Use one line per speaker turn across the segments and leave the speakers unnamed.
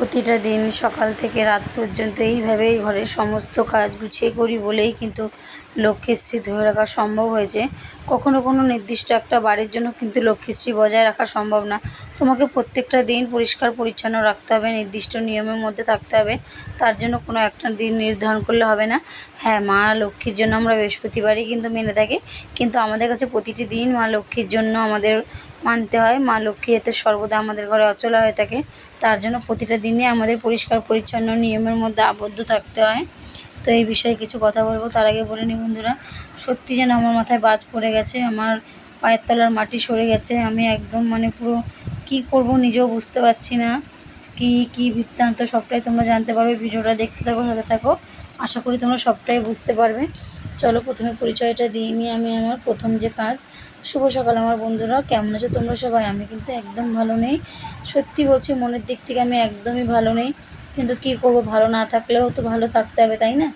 প্রতিটা দিন সকাল থেকে রাত পর্যন্ত এইভাবেই ঘরের সমস্ত কাজ গুছিয়ে করি বলেই কিন্তু লক্ষ্মীশ্রী ধরে রাখা সম্ভব হয়েছে। কখনো কোনো নির্দিষ্ট একটা বাড়ির জন্য কিন্তু লক্ষ্মীশ্রী বজায় রাখা সম্ভব না। তোমাকে প্রত্যেকটা দিন পরিষ্কার পরিচ্ছন্ন রাখতে হবে, নির্দিষ্ট নিয়মের মধ্যে থাকতে হবে। তার জন্য কোনো একটা দিন নির্ধারণ করলে হবে না। হ্যাঁ মা লক্ষ্মীর জন্য আমরা বৃহস্পতিবারই কিন্তু মেনে থাকি। কিন্তু আমাদের কাছে প্রতিটি দিন মা লক্ষ্মীর জন্য আমাদের মানতে হয়। মা লক্ষ্মী এতে সর্বদা আমাদের ঘরে অচলা হয়ে থাকে, তার জন্য প্রতিটা দিনে আমাদের পরিষ্কার, পরিচ্ছন্ন নিয়মের মধ্যে আবদ্ধ থাকতে হয়। তো এই বিষয়ে কিছু কথা বলব। তার আগে বলে নিই বন্ধুরা, সত্যি যেন আমার মাথায় বাজ পড়ে গেছে, আমার পায়ের তলার মাটি সরে গেছে। আমি একদম মানে পুরো কি করব নিজেও বুঝতে পারছি না। কি কি বৃত্তান্ত, সবটাই তোমরা জানতে পারবে। ভিডিওটা দেখতে থাকো সাথে থাকো। আশা করি তোমরা সবটাই বুঝতে পারবে। চলো প্রথমে পরিচয়টা দিয়ে নিই। আমি আমার প্রথম যে কাজ, শুভ সকাল আমার বন্ধুরা, কেমন আছো তোমরা সবাই? আমি কিন্তু একদম ভালো নেই। সত্যি বলছি, মনের দিক থেকে আমি একদমই ভালো নেই। কিন্তু কি করব, ভালো না থাকলেও তো ভালো থাকতে হবে, তাই না?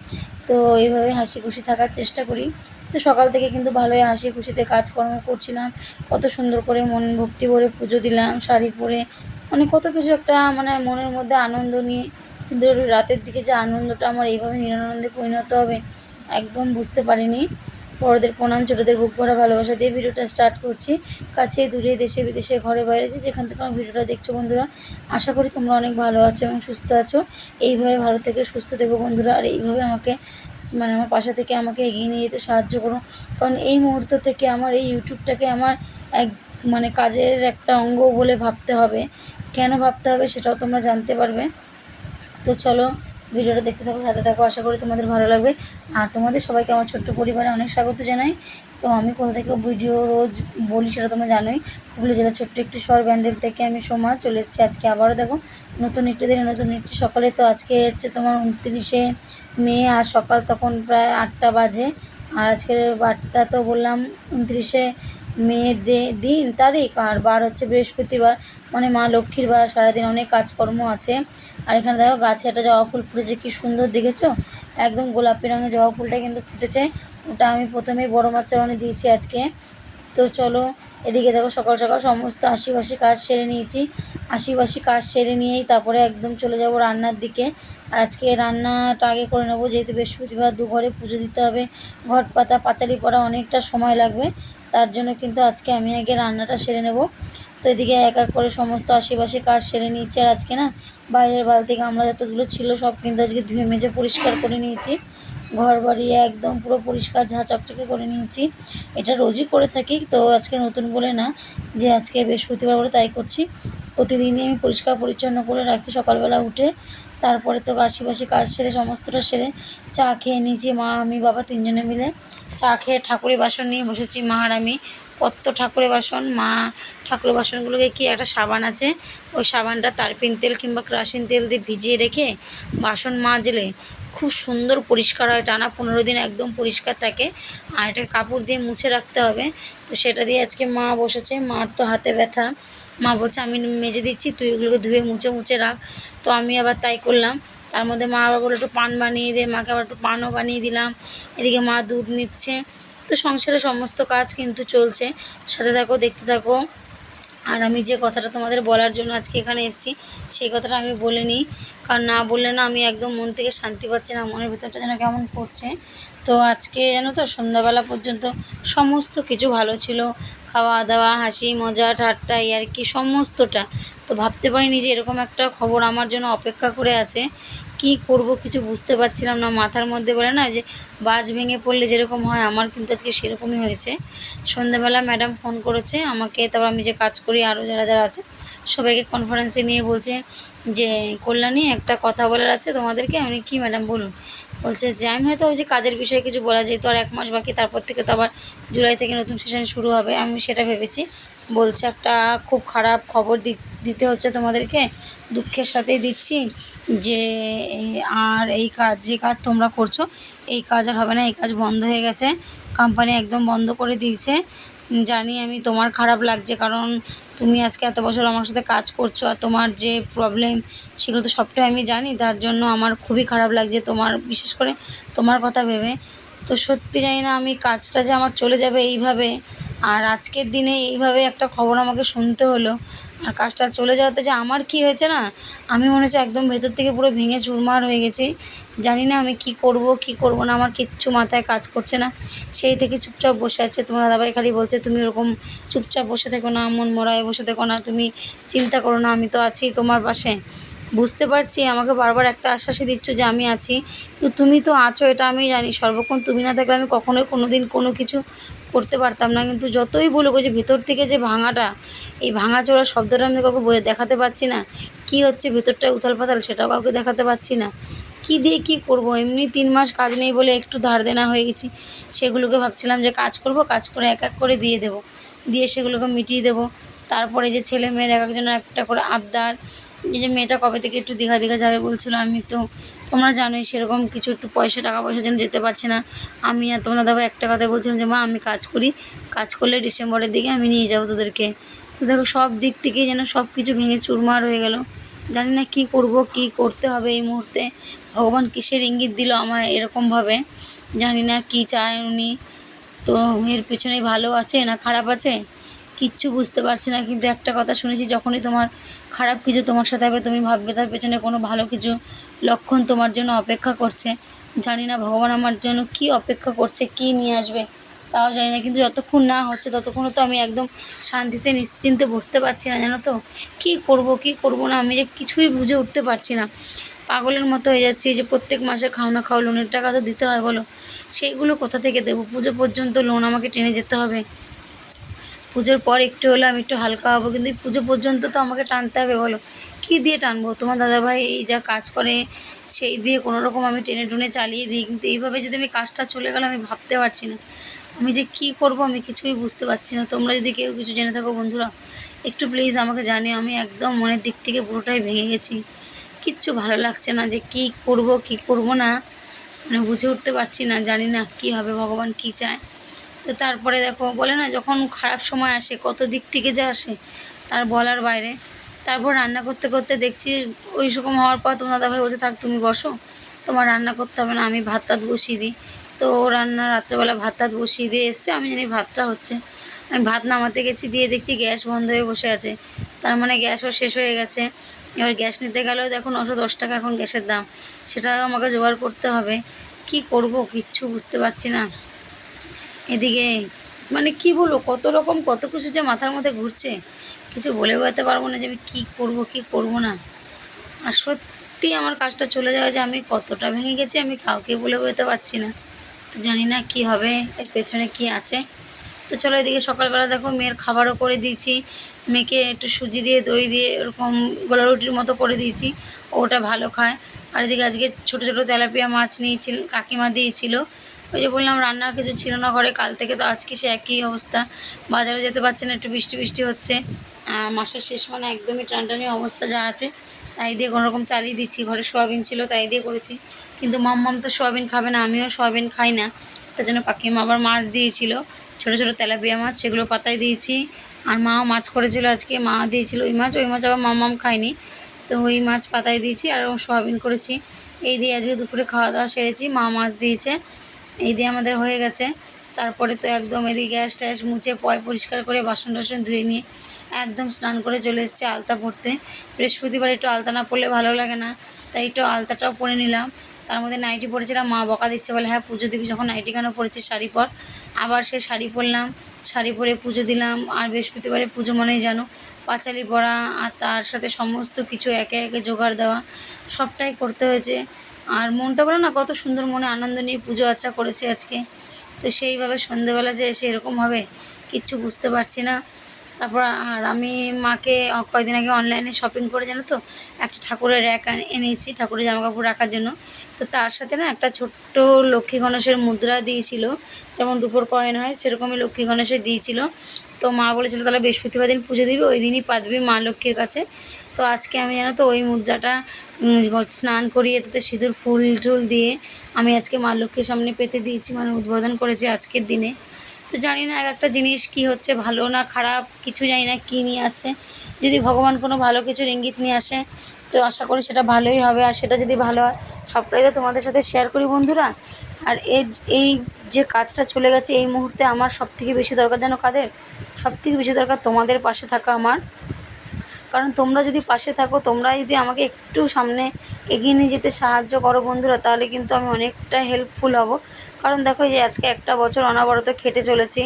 তো এইভাবে হাসি খুশি থাকার চেষ্টা করি। তো সকাল থেকে কিন্তু ভালোই হাসি খুশিতে কাজকর্ম করছিলাম। কত সুন্দর করে মন ভক্তি ভরে পুজো দিলাম, শাড়ি পরে। মানে কত কিছু একটা মানে মনের মধ্যে আনন্দ নিয়ে। কিন্তু রাতের দিকে যে আনন্দটা আমার এইভাবে নিরানন্দে পরিণত হবে একদম বুঝতে পারিনি। বড়দের প্রণাম, ছোটোদের বুক ভরা ভালোবাসা দিয়ে ভিডিওটা স্টার্ট করছি। কাছে, দূরে, দেশে, বিদেশে, ঘরে, বাইরে যে যেখান থেকে আমার ভিডিওটা দেখছ বন্ধুরা, আশা করি তোমরা অনেক ভালো আছো এবং সুস্থ আছো। এইভাবে ভালো থেকে সুস্থ থেকো বন্ধুরা, আর এইভাবে আমাকে মানে আমার পাশা থেকে আমাকে এগিয়ে নিয়ে যেতে সাহায্য করো। কারণ এই মুহূর্ত থেকে আমার, এই ইউটিউবটাকে আমার এক মানে কাজের একটা অঙ্গ বলে ভাবতে হবে। কেন ভাবতে হবে সেটাও তোমরা জানতে পারবে। তো চলো ভিডিওটা দেখতে থাকো, সাথে থাকো, আশা করি তোমাদের ভালো লাগবে। আর তোমাদের সবাইকে আমার ছোট্ট পরিবারে অনেক স্বাগত জানাই। তো আমি কোথা থেকে ভিডিও রোজ বলি সেটা তোমরা জানোই। হুগলি জেলার ছোট্ট একটি শহর ব্যান্ডেল থেকে আমি সোমা চলে এসেছি আজকে আবারও, দেখো, নতুন একটি দিনে, নতুন একটি সকালে। তো আজকে হচ্ছে তোমার উনত্রিশে মে, আর সকাল তখন প্রায় আটটা বাজে। আর আজকের বারটা তো বললাম, উনত্রিশে মে ডে দিন, তারিখ, আর বার হচ্ছে বৃহস্পতিবার। মানে মা লক্ষ্মীর বার, সারাদিন অনেক কাজকর্ম আছে। আর এখানে দেখো গাছে একটা জবা ফুল ফুটেছে, কি সুন্দর, দেখেছ? একদম গোলাপি রঙের জবা ফুলটা কিন্তু ফুটেছে। ওটা আমি প্রথমেই বড় মাছ চরণে দিয়েছি আজকে। তো চলো, এদিকে দেখো সকাল সকাল সমস্ত আশিবাসী কাজ সেরে নিয়েছি। আশিবাসী কাজ সেরে নিয়েই তারপরে একদম চলে যাব রান্নার দিকে। আর আজকে রান্নাটা আগে করে নেব, যেহেতু বৃহস্পতিবার দু ঘরে পুজো দিতে হবে। ঘট পাতা, পাঁচালি পড়া অনেকটা সময় লাগবে। তার জন্য কিন্তু আজকে আমি আগে রান্নাটা সেরে নেব। তো এদিকে এক এক করে সমস্ত আশেপাশে কাজ সেরে নিয়েছি আর আজকে না বাইরের বালতি গামলা যতগুলো ছিল সব কিন্তু আজকে ধুয়ে মেজে পরিষ্কার করে নিয়েছি। ঘর বাড়ি একদম পুরো পরিষ্কার ঝা চকচকে করে নিয়েছি। এটা রোজই করে থাকি, তো আজকে নতুন বলে না যে আজকে বৃহস্পতিবার বলে তাই করছি। প্রতিদিনই আমি পরিষ্কার পরিচ্ছন্ন করে রাখি সকালবেলা উঠে। তারপরে তো আশেপাশে কাজ সেরে সমস্তটা সেরে চা খেয়ে নিয়েছি। মা, আমি, বাবা তিনজনে মিলে চা খেয়ে ঠাকুরের বাসন নিয়ে বসেছি। মা আর আমি কত ঠাকুরের বাসন। মা ঠাকুরের বাসনগুলোকে কি একটা সাবান আছে, ওই সাবানটা তারপিন তেল কিংবা ক্রাসিন তেল দিয়ে ভিজিয়ে রেখে বাসন মাজলে খুব সুন্দর পরিষ্কার হয়, টানা পনেরো দিন একদম পরিষ্কার থাকে। আর এটা কাপড় দিয়ে মুছে রাখতে হবে। তো সেটা দিয়ে আজকে মা বসেছে, মার তো হাতে ব্যথা। মা বলছে, আমি মেজে দিচ্ছি, তুই ওগুলোকে ধুয়ে মুছে মুছে রাখ। তো আমি আবার তাই করলাম। তার মধ্যে মা আবার বলে একটু পান বানিয়ে দে। মাকে আবার একটু পানও বানিয়ে দিলাম। এদিকে মা দুধ নিচ্ছে। তো সংসারে সমস্ত কাজ কিন্তু চলছে। সাথে থাকো, দেখতে থাকো। আর আমি যে কথাটা তোমাদের বলার জন্য আজকে এখানে এসেছি, সেই কথাটা আমি বলে নিই কারণ না বললে না আমি একদম মন থেকে শান্তি পাচ্ছি না, মনের ভিতরটা যেন কেমন করছে। তো আজকে জানো তো সন্ধ্যাবেলা পর্যন্ত সমস্ত কিছু ভালো ছিল। খাওয়া দাওয়া, হাসি, মজা, ঠাট্টা আর কি সমস্তটা। তো ভাবতে পারিনি যে এরকম একটা খবর আমার জন্য অপেক্ষা করে আছে। কি করব কিছু বুঝতে পারছিলাম না। মাথার মধ্যে বলে না যে বাজ ভেঙে পড়লে যেরকম হয়, আমার কিন্তু আজকে সেরকমই হয়েছে। সন্ধ্যাবেলা ম্যাডাম ফোন করেছে আমাকে, তারপর আমি যে কাজ করি আরও যারা যারা আছে সবাইকে কনফারেন্সে নিয়ে বলছে যে, কল্যাণী, একটা কথা বলার আছে তোমাদেরকে? আমি কি ম্যাডাম বলুন। বলছে যে, আমি হয়তো ওই যে কাজের বিষয়ে কিছু বলা যায়, তো আর এক মাস বাকি, তারপর থেকে তো আবার জুলাই থেকে নতুন সেশন শুরু হবে। আমি সেটা ভেবেছি। বলছে, একটা খুব খারাপ খবর দিতে হচ্ছে তোমাদেরকে। দুঃখের সাথেই দিচ্ছি যে, আর এই কাজ, যে কাজ তোমরা করছ, এই কাজ আর হবে না। এই কাজ বন্ধ হয়ে গেছে। কোম্পানি একদম বন্ধ করে দিয়েছে। জানি আমি তোমার খারাপ লাগছে, কারণ তুমি আজকে এত বছর আমার সাথে কাজ করছ আর তোমার যে প্রবলেম সেগুলো তো সবটাই আমি জানি, তার জন্য আমার খুবই খারাপ লাগছে তোমার, বিশেষ করে তোমার কথা ভেবে। তো সত্যি জানি না আমি কাজটা যে আমার চলে যাবে এইভাবে, আর আজকের দিনে এইভাবে একটা খবর আমাকে শুনতে হলো, আর কাজটা চলে যাওয়াতে যে আমার কি হয়েছে না, আমি মনে হচ্ছে একদম ভেতর থেকে পুরো ভেঙে চুরমার হয়ে গেছি। জানি না আমি কি করব কি করব না, আমার কিচ্ছু মাথায় কাজ করছে না। সেই থেকে চুপচাপ বসে আছে। তোমার দাদাভাই খালি বলছে, তুমি ওরকম চুপচাপ বসে থেকো না, মন মরায় বসে থেকো না, তুমি চিন্তা করো না, আমি তো আছি তোমার পাশে। বুঝতে পারছি, আমাকে বারবার একটা আশ্বাসই দিচ্ছ যে আমি আছি। তুমি তো আছো, এটা আমি জানি। সর্বক্ষণ তুমি না থাকলে আমি কখনোই কোনো দিন কোনো কিছু করতে পারতাম না। কিন্তু যতই বলুক যে ভেতর থেকে যে ভাঙাটা, এই ভাঙাচোরা শব্দটা আমি কাউকে দেখাতে পারছি না। কি হচ্ছে ভেতরটায় উথাল পাতাল সেটাও কাউকে দেখাতে পারছি না। কি দিয়ে কি করব? এমনি তিন মাস কাজ নেই বলে একটু ধার দেনা হয়ে গেছি। সেগুলোকে ভাবছিলাম যে কাজ করব, কাজ করে এক এক করে দিয়ে দেবো। দিয়ে সেগুলোকে মিটিয়ে দেবো। তারপরে যে ছেলে মেয়ের এক একজনের একটা করে আবদার, এই যে মেয়েটা কবে থেকে একটু দীঘা দীঘা যাবে বলছিল, আমি তো, তোমরা জানোই সেরকম কিছু একটু পয়সা, টাকা পয়সার জন্য যেতে পারছি না। আমি আর তোমরা দাদা একটা কথা বলছিলাম যে, মা, আমি কাজ করি। কাজ করলে ডিসেম্বরের দিকে আমি নিয়ে যাব তোদেরকে। তো দেখো, সব দিক থেকেই যেন সব কিছু ভেঙে চুরমার হয়ে গেল। জানি না কি করব, কি করতে হবে এই মুহূর্তে। ভগবান কিসের ইঙ্গিত দিল আমায় এরকমভাবে? জানি না কি চায় উনি। তো এর পেছনে ভালো আছে না খারাপ আছে? কিচ্ছু বুঝতে পারছি না, কিন্তু একটা কথা শুনেছি, যখনই তোমার খারাপ কিছু তোমার সাথে হবে, তুমি ভাববে তার পেছনে কোনো ভালো কিছু লক্ষণ তোমার জন্য অপেক্ষা করছে। জানি না ভগবান আমার জন্য কি অপেক্ষা করছে, কি নিয়ে আসবে। তাও জানি না, কিন্তু যতক্ষণ না হচ্ছে ততক্ষণও তো আমি একদম শান্তিতে, নিশ্চিন্তে বসতে পারছি না, জানো তো? কি করব কি করব না? আমি যে কিছুই বুঝে উঠতে পারছি না। পাগলের মতো হয়ে যাচ্ছি যে প্রত্যেক মাসে খাও না খাও লোনের টাকা তো দিতে হয়, বলো? সেইগুলো কোথা থেকে দেবো? পুজো পর্যন্ত লোন আমাকে টেনে যেতে হবে। পুজোর পর একটু হলে আমি একটু হালকা হব, কিন্তু পুজো পর্যন্ত তো আমাকে টানতে হবে, বলো? কী দিয়ে টানবো? তোমার দাদাভাই এই যা কাজ করে, সেই দিয়ে কোনো রকম আমি টেনে টুনে চালিয়ে দিই, কিন্তু এইভাবে যদি আমি কাজটা চলে গেলে আমি ভাবতে পারছি না। আমি যে কি করব আমি কিছুই বুঝতে পারছি না। তোমরা যদি কেউ কিছু জেনে থাকো বন্ধুরা, একটু প্লিজ আমাকে জানিও, আমি একদম মনের দিক থেকে পুরোটাই ভেঙে গেছি। কিচ্ছু ভালো লাগছে না যে কি করব কি করব না। মানে বুঝে উঠতে পারছি না, জানি না কি হবে, ভগবান কি চায়। তো তারপরে দেখো, বলে না যখন খারাপ সময় আসে, কত দিক থেকে যা আসে, তার বলার বাইরে। তারপর রান্না করতে করতে দেখছি, ওই রকম হওয়ার পর তোমার দাদাভাই বলছে থাক, তুমি বসো। তোমার রান্না করতে হবে না, আমি ভাত টাত বসিয়ে দিই। তো রান্না রাত্রেবেলা ভাত টাত বসিয়ে দিয়ে এসছে। আমি জানি ভাতটা হচ্ছে। আমি ভাত নামাতে গেছি, দিয়ে দেখছি গ্যাস বন্ধ হয়ে বসে আছে। তার মানে গ্যাসও শেষ হয়ে গেছে। এবার গ্যাস নিতে গেলেও দেখো নশো দশ টাকা এখন গ্যাসের দাম। সেটা আমাকে জোগাড় করতে হবে। কি করব কিচ্ছু বুঝতে পারছি না। এদিকে মানে কি বলব, কত রকম কত কিছু যে মাথার মধ্যে ঘুরছে। কিছু বলে বোঝাতে পারব না যে আমি কী করব কী করব না। আর সত্যি আমার কাজটা চলে যাওয়া যে আমি কতটা ভেঙে গেছি আমি কাউকে বলে বোঝাতে পারছি না। তো জানি না কি হবে, এর পেছনে কি আছে। তো চলো এদিকে সকালবেলা দেখো মেয়ের খাবারও করে দিয়েছি। মেয়েকে একটু সুজি দিয়ে, দই দিয়ে এরকম গোলা রুটির মতো করে দিয়েছি। ওটা ভালো খায়। আর এদিকে আজকে ছোটো ছোটো তেলাপিয়া মাছ নিয়েছিল, কাকিমা দিয়েছিল। ওই যে বললাম, রান্নার কিছু ছিল না ঘরে, কাল থেকে তো আজকে সে একই অবস্থা। বাজারে যেতে পারছে না, একটু বৃষ্টি বৃষ্টি হচ্ছে। মাসের শেষ মানে একদমই টানটানি অবস্থা যা আছে। তাই দিয়ে কোনো রকম চালিয়ে দিচ্ছি। ঘরে সোয়াবিন ছিল, তাই দিয়ে করেছি। কিন্তু মাম্মাম তো সোয়াবিন খাবে না, আমিও সোয়াবিন খাই না। তার জন্য কাকিমা আবার মাছ দিয়েছিল, ছোটো ছোটো তেলাপিয়া মাছ, সেগুলো পাতায় দিয়েছি। আর মাও মাছ করেছিল আজকে, মা দিয়েছিল ওই মাছ ওই মাছ আবার মাম্মাম খায়নি। তো ওই মাছ পাতায় দিয়েছি আর সোয়াবিন করেছি। এই দিয়ে আজকে দুপুরে খাওয়া দাওয়া সেরেছি, মা মাছ দিয়েছে। এই দিয়ে আমাদের হয়ে গেছে। তারপরে তো একদম এদিকে গ্যাস ট্যাস মুছে পয় পরিষ্কার করে বাসন টাসন ধুয়ে নিয়ে একদম স্নান করে চলে এসেছি আলতা পরতে বৃহস্পতিবার একটু আলতা না পরলে ভালো লাগে না, তাই একটু আলতাটাও পরে নিলাম। তার মধ্যে নাইটি পরেছিলাম, মা বকা দিচ্ছে বলে হ্যাঁ পুজো দিবি। যখন নাইটি কেন পরেছি শাড়ি পর? আবার সে শাড়ি পরলাম, শাড়ি পরে পুজো দিলাম, আর বৃহস্পতিবারে পুজো মানেই জানো, পাঁচালি পরা আর তার সাথে সমস্ত কিছু একে একে জোগাড় দেওয়া, সবটাই করতে হয়েছে। আর মনটা বলো না, কত সুন্দর মনে আনন্দ নিয়ে পুজো আচ্চা করেছে আজকে। তো সেইভাবে সন্ধেবেলা যে এসে এরকম হবে, কিচ্ছু বুঝতে পারছি না। তারপর, আর আমি মাকে কয়েকদিন আগে অনলাইনে শপিং করে, জানো তো? একটা ঠাকুরের র্যাক এনেছি, ঠাকুরের জামাকাপড় রাখার জন্য। তো তার সাথে না একটা ছোট্ট লক্ষ্মী গণেশের মুদ্রা দিয়েছিল। যেমন রুপোর কয়েন হয়, সেরকমই লক্ষ্মী গণেশের দিয়েছিল। তো মা বলেছিল, তাহলে বৃহস্পতিবার দিন পুজো দিবি, ওই দিনই পাতবি মা লক্ষ্মীর কাছে। তো আজকে আমি জানো তো ওই মুদ্রাটা স্নান করিয়ে তাতে সিঁদুর ফুল টুল দিয়ে আমি আজকে মা লক্ষ্মীর সামনে পেতে দিয়েছি। মানে উদ্বোধন করেছি আজকের দিনে। তো জানি না, এক একটা জিনিস কি হচ্ছে, ভালো না খারাপ, কিছু জানি না কী নিয়ে আসছে যদি ভগবান কোনো ভালো কিছুর ইঙ্গিত নিয়ে আসে, তো আশা করি সেটা ভালোই হবে। আর সেটা যদি ভালো হয়, সবটাই তো তোমাদের সাথে শেয়ার করি বন্ধুরা। আর এর এই যে কাজটা চলে গেছে, এই মুহূর্তে আমার সবথেকে বেশি দরকার যেন কাদের? সবথেকে বেশি দরকার তোমাদের পাশে থাকা আমার। কারণ তোমরা যদি পাশে থাকো তোমরা যদি আমাকে একটু সামনে এগিয়ে নিয়ে যেতে সাহায্য করো বন্ধুরা, তাহলে কিন্তু আমি অনেকটা হেল্পফুল হব। কারণ দেখো যে আজকে একটা বছর অনাবরত খেটে চলেছি,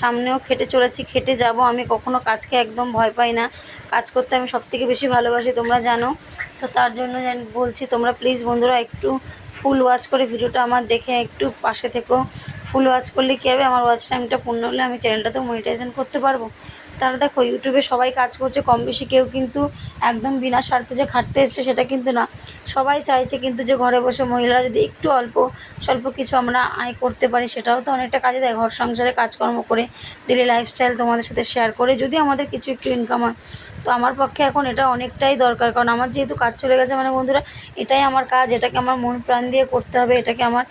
সামনেও খেটে চলেছি, খেটে যাব, আমি কখনো কাজকে একদম ভয় পাই না। কাজ করতে আমি সবথেকে বেশি ভালোবাসি, তোমরা জানো। তো তার জন্য জান- বলছি তোমরা প্লিজ বন্ধুরা একটু ফুল ওয়াচ করে ভিডিওটা আমার দেখে একটু পাশে থেকো। ফুল ওয়াচ করলে কী হবে? আমার ওয়াচ টাইমটা পূর্ণ হলে আমি চ্যানেলটাতে মনিটাইজেশন করতে পারব। তারা দেখো ইউটিউবে সবাই কাজ করছে, কম বেশি কেউ কিন্তু একদম বিনা স্বার্থে যে খাটতে এসছে সেটা কিন্তু না। সবাই চাইছে কিন্তু যে ঘরে বসে মহিলারা যদি একটু অল্প, স্বল্প কিছু আমরা আয় করতে পারি, সেটাও তো অনেকটা কাজে দেয়। ঘর সংসারে কাজকর্ম করে ডেলি লাইফস্টাইল তোমাদের সাথে শেয়ার করে যদি আমাদের কিছু একটু ইনকাম হয়। তো আমার পক্ষে এখন এটা অনেকটাই দরকার। কারণ আমার যেহেতু কাজ চলে গেছে মানে বন্ধুরা, এটাই আমার কাজ, এটাকে আমার মন প্রাণ দিয়ে করতে হবে, এটাকে আমার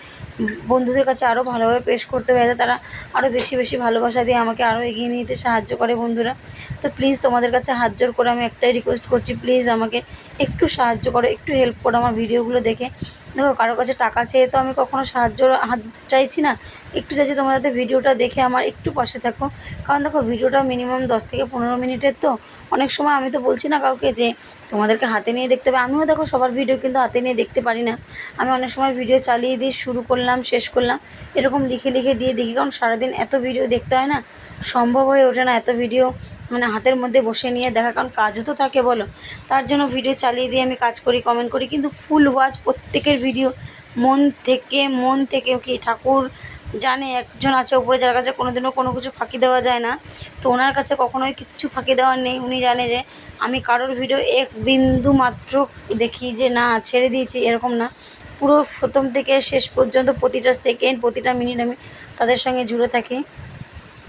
বন্ধুদের কাছে আরও ভালোভাবে পেশ করতে হবে, যাতে তারা আরও বেশি বেশি ভালোবাসা দিয়ে আমাকে আরও এগিয়ে নিতে সাহায্য করে বন্ধুরা। তো প্লিজ তোমাদের কাছে হাত জোর করে আমি একটাই রিকোয়েস্ট করছি প্লিজ আমাকে একটু সাহায্য করো, একটু হেল্প করো আমার ভিডিওগুলো দেখে। দেখো, কারোর কাছে টাকা চেয়ে তো আমি কখনো সাহায্য হাত চাইছি না। একটু চাইছি তোমাদের ভিডিওটা দেখে আমার একটু পাশে থাকো। কারণ দেখো, ভিডিওটা মিনিমাম দশ থেকে পনেরো মিনিটের তো। অনেক সময় আমি তো বলছি না কাউকে যে, তোমাদেরকে হাতে নিয়ে দেখতে হবে। আমিও দেখো, সবার ভিডিও কিন্তু হাতে নিয়ে দেখতে পারি না। আমি অনেক সময় ভিডিও চালিয়ে দিয়ে শুরু করলাম, শেষ করলাম। এরকম লিখে লিখে দিয়ে দেখি, কারণ সারাদিন এত ভিডিও দেখতে হয় না। সম্ভব হয়ে ওঠে না। এত ভিডিও মানে হাতের মধ্যে বসে নিয়ে দেখা, কারণ কাজও তো থাকে বলো। তার জন্য ভিডিও চালিয়ে দিয়ে আমি কাজ করি কমেন্ট করি, কিন্তু ফুল ওয়াচ প্রত্যেকের ভিডিও মন থেকে মন থেকে কি ঠাকুর জানে, একজন আছে উপরে যার কাছে কোনোদিনও কোনো কিছু ফাঁকি দেওয়া যায় না। তো ওনার কাছে কখনোই কিচ্ছু ফাঁকি দেওয়ার নেই। উনি জানে যে আমি কারোর ভিডিও এক বিন্দু মাত্র দেখি যে না, ছেড়ে দিয়েছি, এরকম না। পুরো প্রথম থেকে শেষ পর্যন্ত প্রতিটা সেকেন্ড প্রতিটা মিনিট আমি তাদের সঙ্গে জুড়ে থাকি।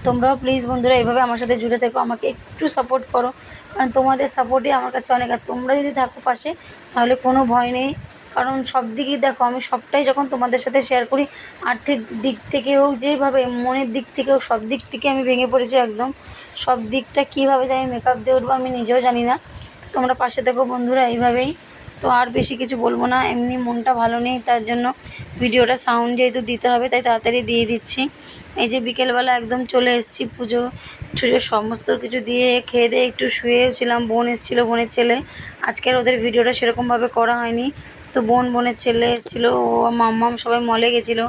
তোমরাও প্লিজ বন্ধুরা এভাবে আমার সাথে জুড়ে থেকো, আমাকে একটু সাপোর্ট করো। কারণ তোমাদের সাপোর্টই আমার কাছে অনেক, আর তোমরা যদি থাকো পাশে, তাহলে কোনো ভয় নেই। কারণ সব দিকেই দেখো, আমি সবটাই যখন তোমাদের সাথে শেয়ার করি, আর্থিক দিক থেকে হোক, যেভাবে মনের দিক থেকে হোক, সব দিক থেকে আমি ভেঙে পড়েছি একদম। সব দিকটা কীভাবে যে আমি মেকআপ দিয়ে উঠবো, আমি নিজেও জানি না। তোমরা পাশে থেকো বন্ধুরা এইভাবেই। তো আর বেশি কিছু বলব না, এমনি মনটা ভালো নেই, তার জন্য ভিডিওটা সাউন্ড যেহেতু দিতে হবে, তাই তাড়াতাড়ি দিয়ে দিচ্ছি। এই যে বিকেলবেলা একদম চলে এসেছি পুজো টুজো সমস্ত কিছু দিয়ে খেয়ে দিয়ে একটু শুয়েছিলাম, বোন এসেছিল, বোনের ছেলে। আজকের ওদের ভিডিওটা সেরকমভাবে করা হয়নি। তো বোন, বোনের ছেলে এসেছিল, ও মাম্মাম সবাই মলে গেছিল।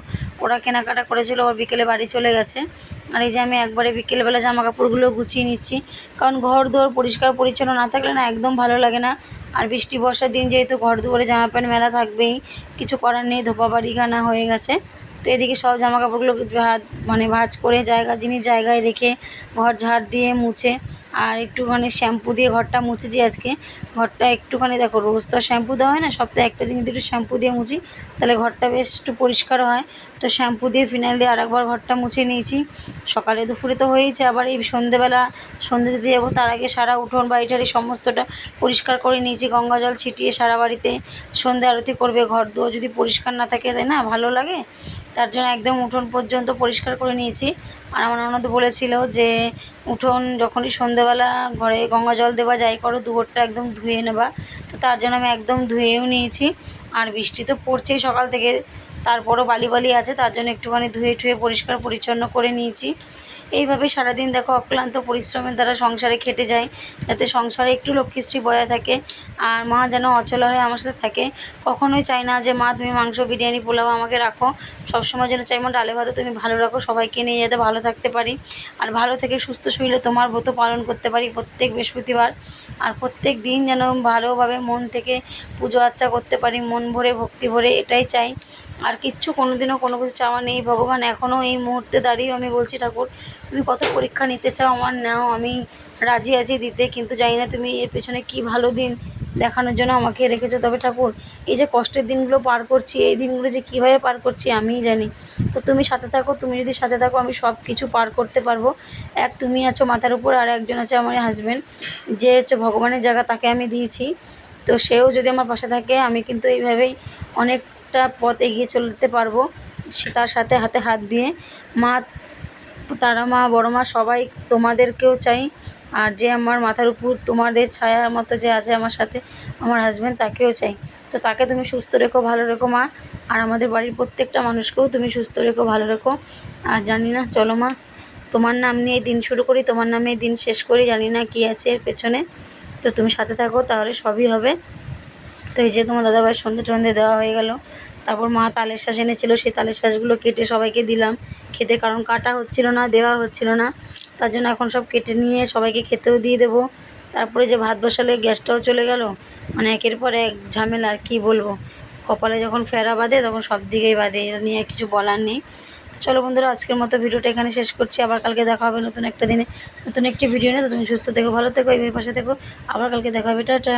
ওরা কেনাকাটা করেছিল আবার বিকেলে বাড়ি চলে গেছে। আর এই যে আমি একবারে বিকেলবেলা জামা কাপড়গুলো গুছিয়ে নিচ্ছি। কারণ ঘর দুয়ার পরিষ্কার পরিচ্ছন্ন না থাকলে না একদম ভালো লাগে না। আর বৃষ্টি, বর্ষার দিন যেহেতু ঘর দুয়ারে জামা প্যান্ট মেলা থাকবেই, কিছু করার নেই ধোপা বাড়ি গানা হয়ে গেছে। তো এদিকে সব জামা কাপড়গুলো ভাজ মানে ভাজ করে জায়গা জিনিস জায়গায় রেখে ঘর ঝাড় দিয়ে মুছে। আর একটুখানি শ্যাম্পু দিয়ে ঘরটা মুছেছি আজকে। ঘরটা একটুখানি দেখো, রোজ তো শ্যাম্পু দেওয়া হয় না, সপ্তাহে একটা দিন দুটো শ্যাম্পু দিয়ে মুছি। তাহলে ঘরটা বেশ একটু পরিষ্কার হয়। তো শ্যাম্পু দিয়ে ফিনাইল দিয়ে আরেকবার ঘরটা মুছে নিয়েছি। সকালে দুপুরে তো হয়েইছে, আবার এই সন্ধেবেলা সন্ধে দিতে যাব, তার আগে সারা উঠোন বাড়িটার এই সমস্তটা পরিষ্কার করে নিয়েছি, গঙ্গা জল ছিটিয়ে সারা বাড়িতে সন্ধে আরতি করবে, ঘর দুয়ার যদি পরিষ্কার না থাকে, তাই না, ভালো লাগে? তার জন্য একদম উঠোন পর্যন্ত পরিষ্কার করে নিয়েছি। আর আমার ননদ বলেছিল যে উঠোন যখনই সন্ধেবেলা ঘরে গঙ্গা জল দেওয়া যাই করো দুয়ারটা একদম ধুয়ে নেবা। তো তার জন্য আমি একদম ধুয়েও নিয়েছি। আর বৃষ্টি তো পড়ছেই সকাল থেকে, তারপরও বালি বালি আছে, তার জন্য একটুখানি ধুয়ে ঠুয়ে পরিষ্কার পরিচ্ছন্ন করে নিয়েছি। এইভাবে সারাদিন দেখো অক্লান্ত পরিশ্রমের দ্বারা সংসারে খেটে যায়, যাতে সংসারে একটু লক্ষ্মীশ্রী বজায় থাকে আর মা যেন অচল হয়ে আমার সাথে থাকে। কখনোই চাই না যে, মা, তুমি মাংস, বিরিয়ানি, পোলাও আমাকে রাখো। সবসময় যেন চাই, মা, ডালে ভাতে তুমি ভালো রাখো, সবাইকে নিয়ে যাতে ভালো থাকতে পারি। আর ভালো থেকে সুস্থ শরীরে তোমার ব্রত পালন করতে পারি প্রত্যেক বৃহস্পতিবার। আর প্রত্যেক দিন যেন ভালোভাবে মন থেকে পুজো আর্চা করতে পারি, মন ভরে ভক্তি ভরে এটাই চাই। আর কিচ্ছু, কোনোদিনও কোনো কিছু চাওয়া নেই। ভগবান, এখনও এই মুহূর্তে দাঁড়িয়েও আমি বলছি, ঠাকুর, তুমি কত পরীক্ষা নিতে চাও? আমার নাও, আমি রাজি আছি দিতে, কিন্তু জানি না তুমি এর পেছনে কী ভালো দিন দেখানোর জন্য আমাকে রেখেছো। তবে ঠাকুর, এই যে কষ্টের দিনগুলো পার করছি, এই দিনগুলো যে কীভাবে পার করছি আমিই জানি। তো তুমি সাথে থাকো, তুমি যদি সাথে থাকো, আমি সব কিছু পার করতে পারব। এক তুমি আছো মাথার উপর, আর একজন আছে আমার হাজব্যান্ড যে হচ্ছে ভগবানের জায়গা তাকে আমি দিয়েছি। তো সেও যদি আমার পাশে থাকে, আমি কিন্তু এইভাবেই অনেকটা পথ এগিয়ে চলতে পারব। সে তার সাথে হাতে হাত দিয়ে মা তারা মা বড় মা সবাই তোমাদেরকেও চাই। আর যে আমার মাথার উপর তোমাদের ছায়ার মতো যে আছে আমার সাথে আমার হাজব্যান্ড তাকেও চাই। তো তাকে তুমি সুস্থ রেখো ভালো রেখো মা। আর আমাদের বাড়ির প্রত্যেকটা মানুষকেও তুমি সুস্থ রেখো ভালো রেখো। আর জানি না চলো মা তোমার নাম নিয়ে দিন শুরু করি তোমার নামে দিন শেষ করি জানি না কী আছে এর পেছনে। তো তুমি সাথে থাকো তাহলে সবই হবে। তো এই যে তোমার দাদাভাই সন্ধে টন্ধে দেওয়া হয়ে গেল। তারপর মা তালের শ্বাস এনেছিল, সেই তালের শ্বাসগুলো কেটে সবাইকে দিলাম। খেতে কারণ কাটা হচ্ছিল না, দেওয়া হচ্ছিল না। তার জন্য এখন সব কেটে নিয়ে সবাইকে খেতেও দিয়ে দেবো। তারপরে যে ভাত বসালে গ্যাসটাও চলে গেল। মানে একের পর এক ঝামেলা, আর কী বলব? কপালে যখন ফেরা বাঁধে, তখন সব দিকেই বাঁধে। এটা নিয়ে কিছু বলার নেই। চলো বন্ধুরা, আজকের মতো ভিডিওটা এখানে শেষ করছি। আবার কালকে দেখা হবে নতুন একটা দিনে। নতুন একটি ভিডিও নিয়ে। তুমি সুস্থ থেকো, ভালো থেকো, এই পাশে থেকো। আবার কালকে দেখা হবে। টাটা।